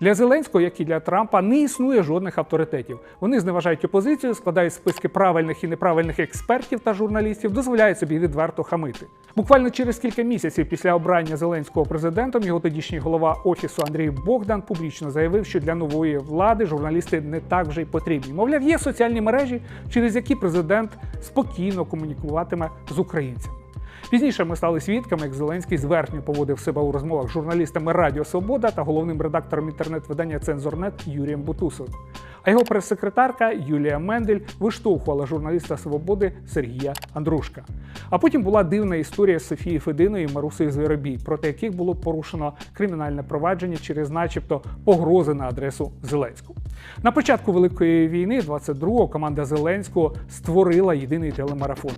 Для Зеленського, як і для Трампа, не існує жодних авторитетів. Вони зневажають опозицію, складають списки правильних і неправильних експертів та журналістів, дозволяють собі відверто хамити. Буквально через кілька місяців після обрання Зеленського президентом його тодішній голова офісу Андрій Богдан публічно заявив, що для нової влади журналісти не так вже й потрібні. Мовляв, є соціальні мережі, через які президент спокійно комунікуватиме з українцями. Пізніше ми стали свідками, як Зеленський зверхньо поводив себе у розмовах з журналістами Радіо Свобода та головним редактором інтернет-видання Цензорнет Юрієм Бутусовим. А його прес-секретарка Юлія Мендель виштовхувала журналіста Свободи Сергія Андрушка. А потім була дивна історія з Софією Фединою і Марусею Звіробій, проти яких було порушено кримінальне провадження через, начебто, погрози на адресу Зеленського. На початку Великої війни, 22-го, команда Зеленського створила єдиний телемарафон.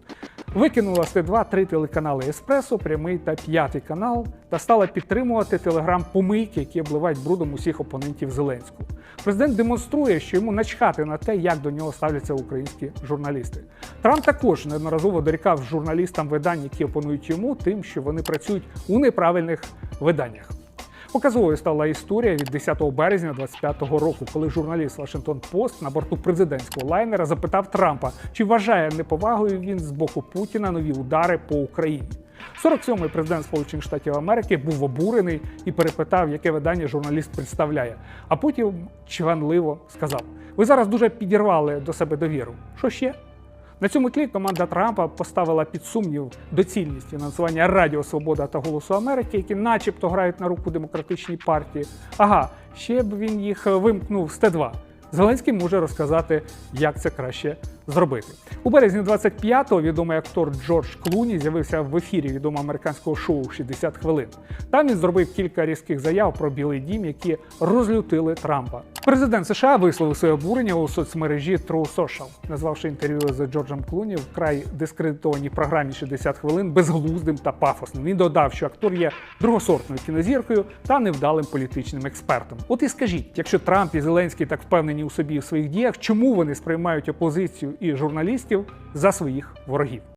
Викинула з Т2 три телеканали Еспресо, прямий та п'ятий канал та стала підтримувати телеграм-помийки, які обливають брудом усіх опонентів Зеленського. Президент демонструє, що йому начхати на те, як до нього ставляться українські журналісти. Трамп також неодноразово дорікав журналістам видань, які опонують йому, тим, що вони працюють у неправильних виданнях. Показовою стала історія від 10 березня 25-го року, коли журналіст Washington Post на борту президентського лайнера запитав Трампа, чи вважає неповагою він з боку Путіна нові удари по Україні. 47-й президент Сполучених Штатів Америки був обурений і перепитав, яке видання журналіст представляє. А потім чванливо сказав: Ви зараз дуже підірвали до себе довіру. Що ще? На цьому тлі команда Трампа поставила під сумнів доцільність фінансування Радіо Свобода та Голосу Америки, які начебто грають на руку демократичній партії. Ага, ще б він їх вимкнув з Т2. Зеленський може розказати, як це краще зробити. У березні 25-го відомий актор Джордж Клуні з'явився в ефірі відомого американського шоу «60 хвилин. Там він зробив кілька різких заяв про Білий Дім, які розлютили Трампа. Президент США висловив своє обурення у соцмережі True Social, назвавши інтерв'ю з Джорджем Клуні вкрай дискредитованій програмі «60 хвилин безглуздим та пафосним. Він додав, що актор є другосортною кінозіркою та невдалим політичним експертом. От і скажіть, якщо Трамп і Зеленський так впевнені у собі в своїх діях, чому вони сприймають опозицію і журналістів за своїх ворогів?